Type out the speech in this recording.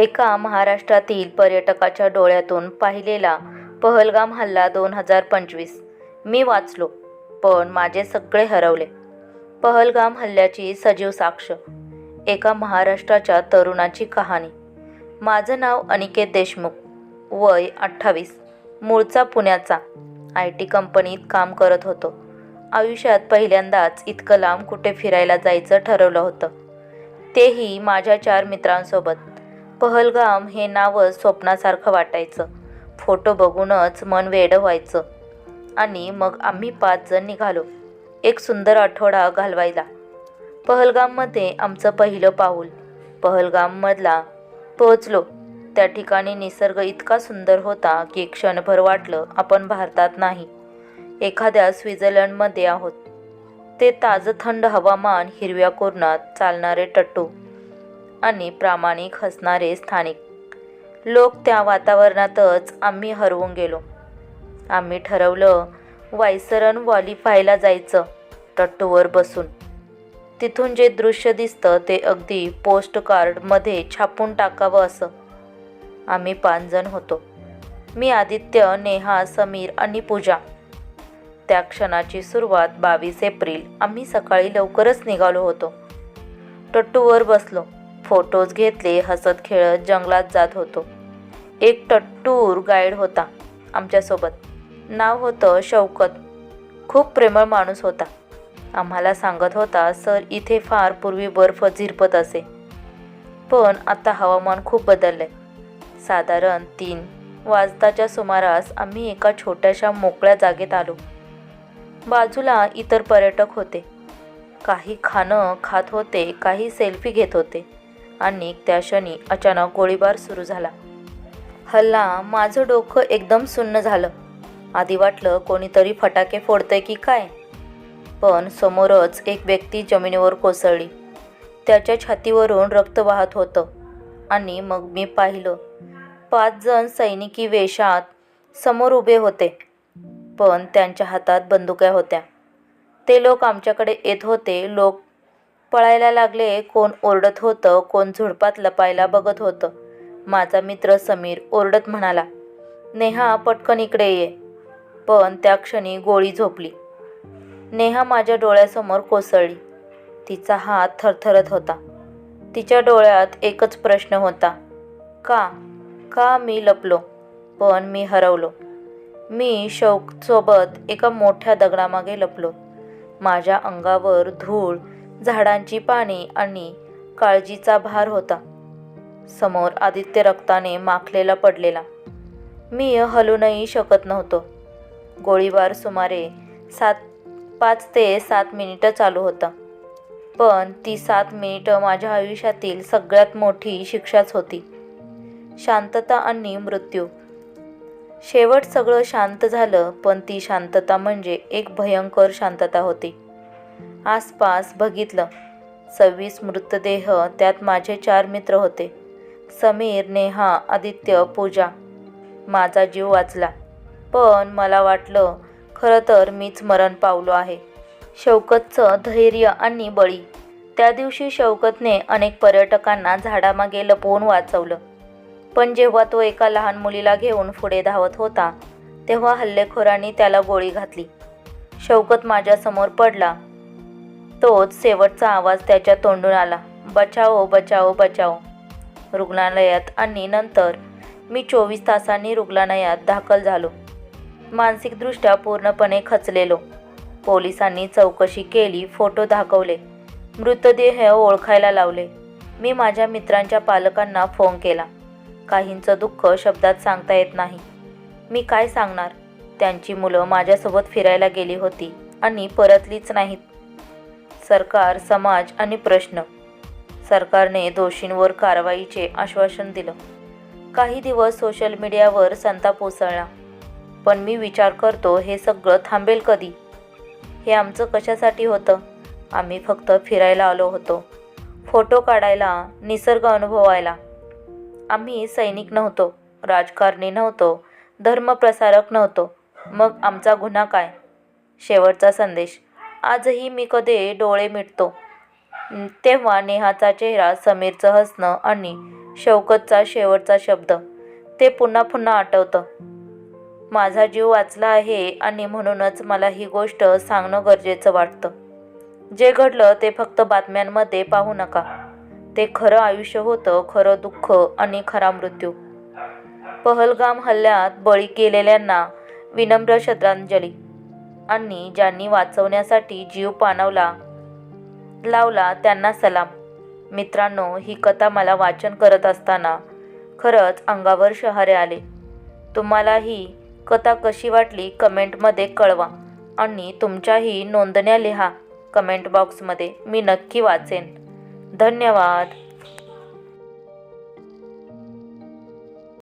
एका महाराष्ट्रातील पर्यटकाच्या डोळ्यातून पाहिलेला पहलगाम हल्ला दोन हजार पंचवीस. मी वाचलो पण माझे सगळे हरवले. पहलगाम हल्ल्याची सजीव साक्ष एका महाराष्ट्राच्या तरुणाची कहाणी. माझं नाव अनिकेत देशमुख वय अठ्ठावीस. मूळचा पुण्याचा आय टी कंपनीत काम करत होतो. आयुष्यात पहिल्यांदाच इतकं लांब कुठे फिरायला जायचं ठरवलं होतं. तेही माझ्या चार मित्रांसोबत. पहलगाम हे नावच स्वप्नासारखं वाटायचं. फोटो बघूनच मन वेडं व्हायचं. आणि मग आम्ही पाच जण निघालो एक सुंदर आठवडा घालवायला. पहलगाममध्ये आमचं पहिलं पाऊल. पहलगाममधला पोहोचलो. त्या ठिकाणी निसर्ग इतका सुंदर होता की क्षणभर वाटलं आपण भारतात नाही एखाद्या स्वित्झर्लंडमध्ये आहोत. ते ताजं थंड हवामान हिरव्या कोरणात चालणारे टट्टू आणि प्रामाणिक हसणारे स्थानिक लोक त्या वातावरणातच आम्ही हरवून गेलो. आम्ही ठरवलं वायसरन वॉलीफायला जायचं टट्टूवर बसून. तिथून जे दृश्य दिसतं ते अगदी पोस्ट कार्डमध्ये छापून टाकावं असं. आम्ही पाचजण होतो. मी आदित्य नेहा समीर आणि पूजा. त्या क्षणाची सुरुवात बावीस एप्रिल. आम्ही सकाळी लवकरच निघालो होतो. टट्टूवर बसलो. फोटोज घेतले हसत खेळत जंगलात जात होतो. एक टट्टूर गाईड होता आमच्यासोबत. नाव होतं शौकत. खूप प्रेमळ माणूस होता. आम्हाला सांगत होता सर इथे फार पूर्वी बर्फ झिरपत असे. पण आता हवामान खूप बदललं आहे साधारण तीन वाजताच्या सुमारास आम्ही एका छोट्याशा मोकळ्या जागेत आलो. बाजूला इतर पर्यटक होते. काही खाणं खात होते काही सेल्फी घेत होते. आणि त्या क्षणी अचानक गोळीबार सुरू झाला. हल्ला माझं डोकं एकदम सुन्न झालं. आधी वाटलं कोणीतरी फटाके फोडतंय की काय? पण समोरच एक व्यक्ती जमिनीवर कोसळली. त्याच्या छातीवरून रक्त वाहत होतं. आणि मग मी पाहिलं पाच जण सैनिकी वेशात समोर उभे होते. पण त्यांच्या हातात बंदुक्या होत्या. ते लोक आमच्याकडे येत होते लोक पळायला लागले कोण ओरडत होतं कोण झुडपात लपायला बघत होतं. माझा मित्र समीर ओरडत म्हणाला नेहा पटकन इकडे ये. पण त्या क्षणी गोळी झोपली. नेहा माझ्या डोळ्यासमोर कोसळली. तिचा हात थरथरत होता. तिच्या डोळ्यात एकच प्रश्न होता. का? का मी लपलो? पण मी हरवलो. मी शौकसोबत एका मोठ्या दगडामागे लपलो. माझ्या अंगावर धूळ झाडांची पाने आणि काळजीचा भार होता. समोर आदित्य रक्ताने माखलेला पडलेला. मी हलूनही शकत नव्हतो. गोळीबार सुमारे सात पाच ते सात मिनिटं चालू होता. पण ती सात मिनिटं माझ्या आयुष्यातील सगळ्यात मोठी शिक्षाच होती. शांतता आणि मृत्यू. शेवट सगळं शांत झालं पण ती शांतता म्हणजे एक भयंकर शांतता होती. आसपास बघितलं. सव्वीस मृतदेह त्यात माझे चार मित्र होते. समीर नेहा आदित्य पूजा. माझा जीव वाचला. पण मला वाटलं खरं तर मीच मरण पावलो आहे. शौकतचं धैर्य आणि बळी. त्या दिवशी शौकतने अनेक पर्यटकांना झाडामागे लपवून वाचवलं. पण जेव्हा तो एका लहान मुलीला घेऊन पुढे धावत होता तेव्हा हल्लेखोरांनी त्याला गोळी घातली. शौकत माझ्यासमोर पडला. तोच शेवटचा आवाज त्याच्या तोंडून आला. बचाओ बचाओ बचाओ. रुग्णालयात आणि नंतर मी चोवीस तासांनी रुग्णालयात दाखल झालो. मानसिकदृष्ट्या पूर्णपणे खचलेलो. पोलिसांनी चौकशी केली फोटो दाखवले. मृतदेह ओळखायला लावले. मी माझ्या मित्रांच्या पालकांना फोन केला. काहींचं दुःख शब्दात सांगता येत नाही. मी काय सांगणार? त्यांची मुलं माझ्यासोबत फिरायला गेली होती आणि परतलीच नाहीत. सरकार समाज आणि प्रश्न. सरकारने दोषींवर कारवाईचे आश्वासन दिलं. काही दिवस सोशल मीडियावर संताप उसळला. पण मी विचार करतो हे सगळं थांबेल कधी? हे आमचं कशासाठी होतं? आम्ही फक्त फिरायला आलो होतो. फोटो काढायला निसर्ग अनुभवायला. आम्ही सैनिक नव्हतो राजकारणी नव्हतो धर्मप्रसारक नव्हतो. मग आमचा गुन्हा काय? शेवटचा संदेश. आजही मी कधी डोळे मिटतो. तेव्हा नेहाचा चेहरा समीरचं हसणं आणि शौकतचा शेवटचा शब्द ते पुन्हा पुन्हा आठवतं. माझा जीव वाचला आहे आणि म्हणूनच मला ही गोष्ट सांगणं गरजेचं वाटतं. जे घडलं ते फक्त बातम्यांमध्ये पाहू नका. ते खरं आयुष्य होतं खरं दुःख आणि खरा मृत्यू. पहलगाम हल्ल्यात बळी गेलेल्यांना विनम्र श्रद्धांजली. आणि ज्यांनी वाचवण्यासाठी जीव पाणवला लावला त्यांना सलाम. मित्रांनो ही कथा मला वाचन करत असताना खरंच अंगावर शहारे आले. तुम्हाला ही कथा कशी वाटली कमेंटमध्ये कळवा आणि तुमच्याही नोंदण्या लिहा कमेंट बॉक्समध्ये. मी नक्की वाचेन. धन्यवाद.